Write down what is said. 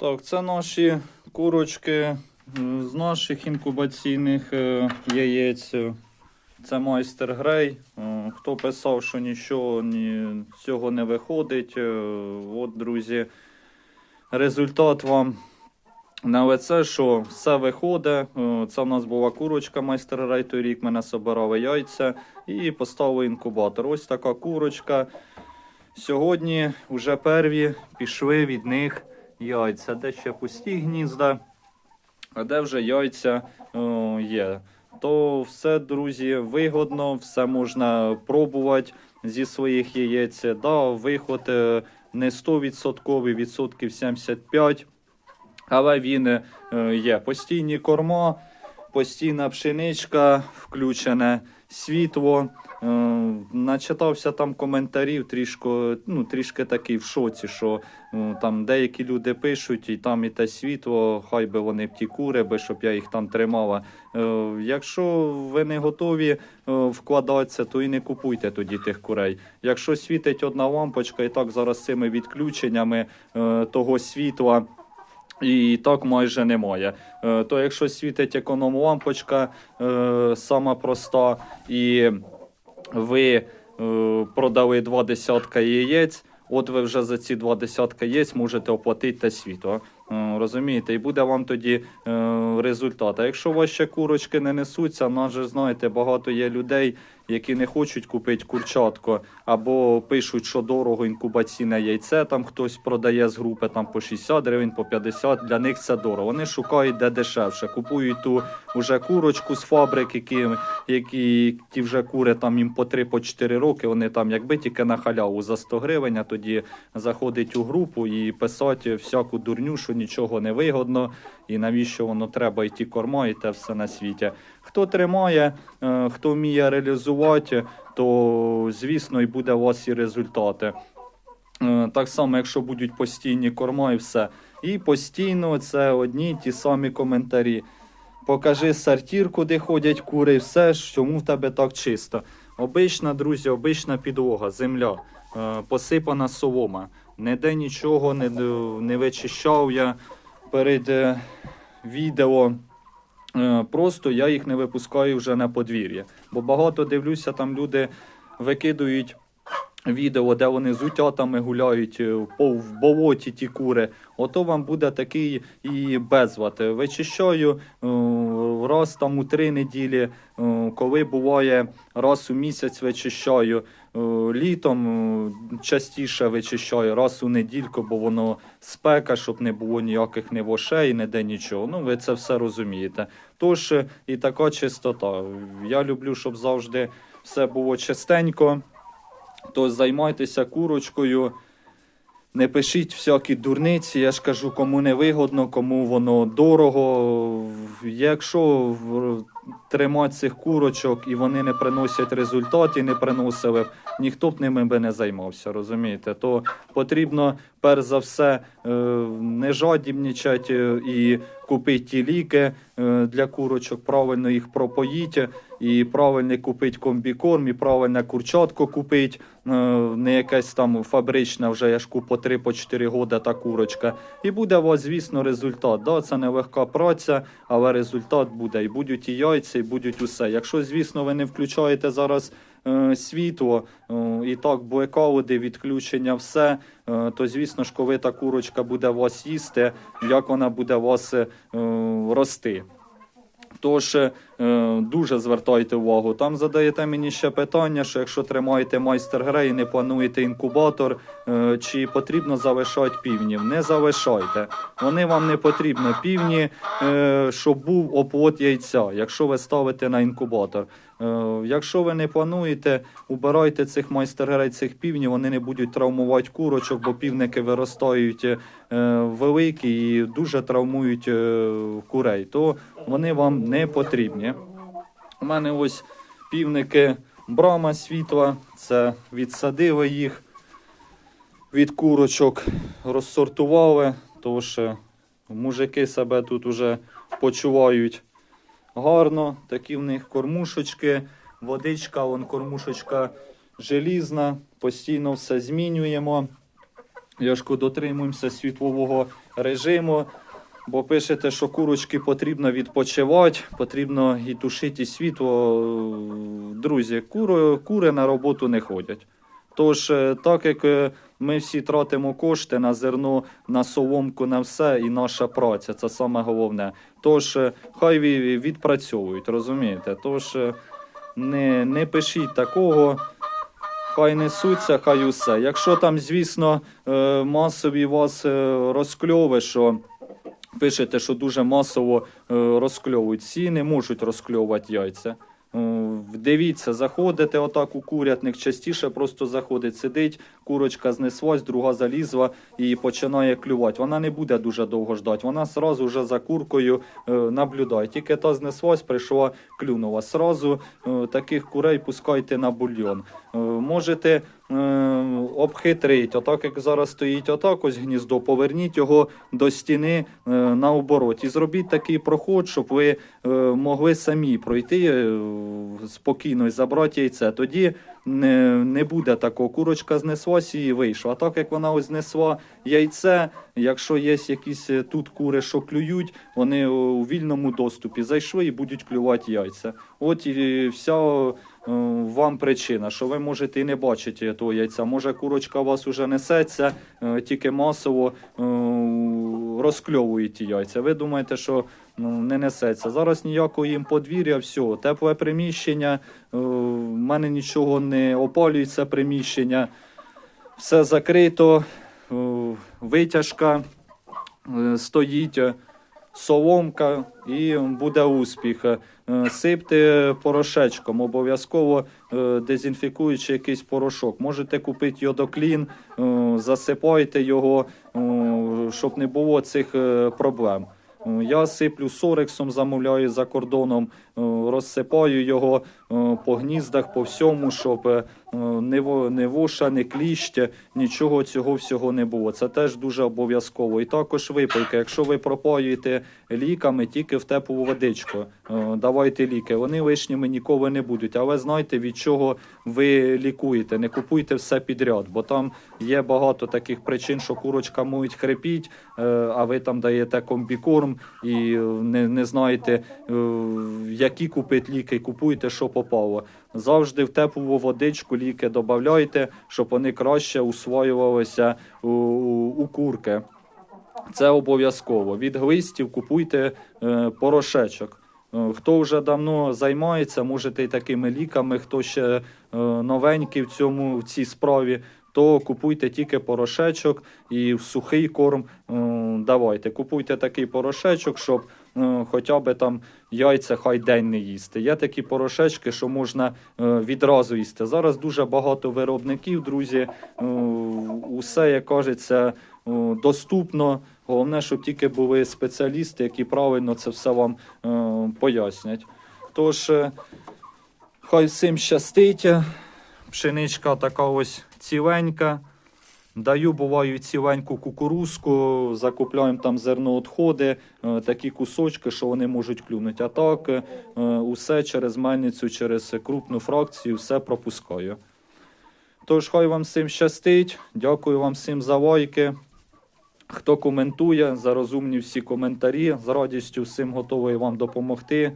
Так, це наші курочки з наших інкубаційних е, яєць. Це майстер Грей. Е, Хто писав, що нічого ні, цього не виходить. е, От, друзі, результат вам на лице, що все виходить. Це в нас була курочка майстер Грей той рік. Ми насобирали яйця і поставили інкубатор. Ось така курочка. Сьогодні вже перві пішли від них яйця, де ще пусті гнізда, а де вже яйця о, є. То все, друзі, вигодно, все можна пробувати зі своїх яєць. Да, виход е, не 100%, відсотків 75%, але він е, є. Постійні корма, постійна пшеничка, включене світло. Е, Начитався там коментарів, трішки, ну, трішки такий в шоці, що е, там деякі люди пишуть, і там і те світло, хай би вони б ті кури, би, щоб я їх там тримала. Е, Якщо ви не готові е, вкладатися, то і не купуйте тоді тих курей. Якщо світить одна лампочка, і так зараз цими відключеннями е, того світла. І так майже немає. Е, То якщо світить економ-лампочка, е, сама проста, і ви е, продали два десятка яєць, от ви вже за ці два десятка яєць можете оплатити те світло. Розумієте, і буде вам тоді результат. А якщо ще курочки не несуться, нас же знаєте, багато є людей, які не хочуть купити курчатко, або пишуть, що дорого інкубаційне яйце. Там хтось продає з групи там по 60 гривень, по 50. Для них це дорого. Вони шукають де дешевше. Купують ту вже курочку з фабрик, які, які ті вже кури там їм по 3 по 4 роки. Вони там, якби тільки на халяву за 100 гривень, а тоді заходить у групу і писати всяку дурню, що нічого не вигодно, і навіщо воно треба, і ті корма, і те все на світі. Хто тримає, е, хто вміє реалізувати, то звісно і буде у вас і результати. Е, Так само, якщо будуть постійні корма і все. І постійно це одні й ті самі коментарі. Покажи сортир, куди ходять кури, і все, чому в тебе так чисто. Обична, друзі, обична підлога, земля, е, посипана солома. Ніде нічого не, не вичищав я перед е, відео. Е, Просто я їх не випускаю вже на подвір'я. Бо багато дивлюся, там люди викидують відео, де вони з утятами гуляють е, в болоті ті кури. Ото вам буде такий і безват. Вичищаю е, раз там у три неділі, е, коли буває раз у місяць вичищаю. Е, Літом е, частіше вичищаю раз у недільку, бо воно спека, щоб не було ніяких не вошей, ніде нічого. Ну, ви це все розумієте. Тож і така чистота. Я люблю, щоб завжди все було чистенько. То займайтеся курочкою. Не пишіть всякі дурниці, я ж кажу, кому не вигодно, кому воно дорого. Якщо тримати цих курочок і вони не приносять результат і не приносили б, ніхто б ними би не займався, розумієте? То потрібно перш за все е, не жадібничати е, і купити ті ліки е, для курочок, правильно їх пропоїти, і правильно купити комбікорм, і правильно курчатку купити, не якась там фабрична вже яшку по 3-4 года та курочка. І буде у вас, звісно, результат. Да, це не легка праця, але результат буде. І будуть і яйця, і будуть усе. Якщо, звісно, ви не включаєте зараз е, світло, е, і так блекауди, відключення, все, е, то звісно ж, коли та курочка буде вас їсти, як вона буде вас е, рости. Тож е, дуже звертайте увагу. Там задаєте мені ще питання, що якщо тримаєте майстер гри і не плануєте інкубатор, е, чи потрібно залишати півнів? Не залишайте. Вони вам не потрібні. Півні, е, щоб був оплот яйця, якщо ви ставите на інкубатор. Е, Якщо ви не плануєте, убирайте цих майстер цих півнів, вони не будуть травмувати курочок, бо півники виростають е, великі і дуже травмують е, курей. То вони вам не потрібні. У мене ось півники брама світла, це відсадили їх від курочок, розсортували, тож е, мужики себе тут уже почувають гарно. Такі в них кормушечки, водичка, вон кормушечка желізна, постійно все змінюємо. Я дотримуємося світлового режиму, бо пишете, що курочки потрібно відпочивати, потрібно і тушити світло. Друзі, кури, кури на роботу не ходять. Тож, е, так як е, ми всі тратимо кошти на зерно, на соломку, на все, і наша праця це саме головне. Тож, е, хай відпрацьовують, розумієте? Тож не, не пишіть такого. Хай несуться, хай усе. Якщо там, звісно, масові вас розкльови, що пишете, що дуже масово розкльовують, всі не можуть розкльовувати яйця. Дивіться, заходите отак у курятник, частіше просто заходить, сидить, курочка знеслась, друга залізла і починає клювати. Вона не буде дуже довго ждати. Вона сразу вже за куркою е, наблюдає. Тільки та знеслась, прийшла, клюнула. Сразу е, таких курей пускайте на бульйон. Е, можете обхитрити, отак як зараз стоїть отак ось гніздо, поверніть його до стіни е, на обороті. Зробіть такий проход, щоб ви могли самі пройти спокійно і забрати яйце. Тоді не, буде такого. Курочка знеслась і вийшла. А так як вона ось знесла яйце, якщо є якісь е, тут кури, що клюють, вони у вільному доступі зайшли і будуть клювати яйця. От і вся е, вам причина, що ви можете і не бачити того яйця. Може, курочка у вас уже несеться, е, тільки масово е, розкльовують ті яйця. Ви думаєте, що ну, не несеться. Зараз ніякого їм подвір'я, все, тепле приміщення, е, в мене нічого не опалюється приміщення, все закрито, витяжка е, стоїть. е, Соломка і буде успіх. Е, Сипте порошечком, обов'язково дезінфікуючи якийсь порошок. Можете купити йодоклін, засипайте його, щоб не було цих проблем. Я сиплю сорексом, замовляю за кордоном, розсипаю його по гніздах, по всьому, щоб е, не вуша, не кліщ, нічого цього всього не було. Це теж дуже обов'язково. І також випийка. Якщо ви пропоюєте ліками, тільки в теплу водичку. е, Давайте ліки. Вони лишніми ніколи не будуть. Але знайте, від чого ви лікуєте. Не купуйте все підряд, бо там є багато таких причин, що курочка можуть хрипіть, е, а ви там даєте комбікорм і е, не, не знаєте, е, які купити ліки, купуйте, що попало. Завжди в теплу водичку ліки додавайте, щоб вони краще усвоювалися у, у, у курки. Це обов'язково. Від глистів купуйте е, порошечок. Е, Хто вже давно займається, можете і такими ліками, хто ще е, новенький в цьому в цій справі, то купуйте тільки порошечок і в сухий корм е, давайте. Купуйте такий порошечок, щоб е, хоча б там яйця хай день не їсти. Є такі порошечки, що можна е, відразу їсти. Зараз дуже багато виробників, друзі. е, Усе, як кажеться, доступно. Головне, щоб тільки були спеціалісти, які правильно це все вам пояснять. Тож, хай всім щастить. Пшеничка така ось ціленька. Даю, буваю, ціленьку кукурузку, закупляємо там зерноотходи, е, такі кусочки, що вони можуть клюнути. А так, е, усе через мельницю, через крупну фракцію, все пропускаю. Тож, хай вам всім щастить. Дякую вам всім за лайки. Хто коментує, за розумні всі коментарі. З радістю всім готовий вам допомогти.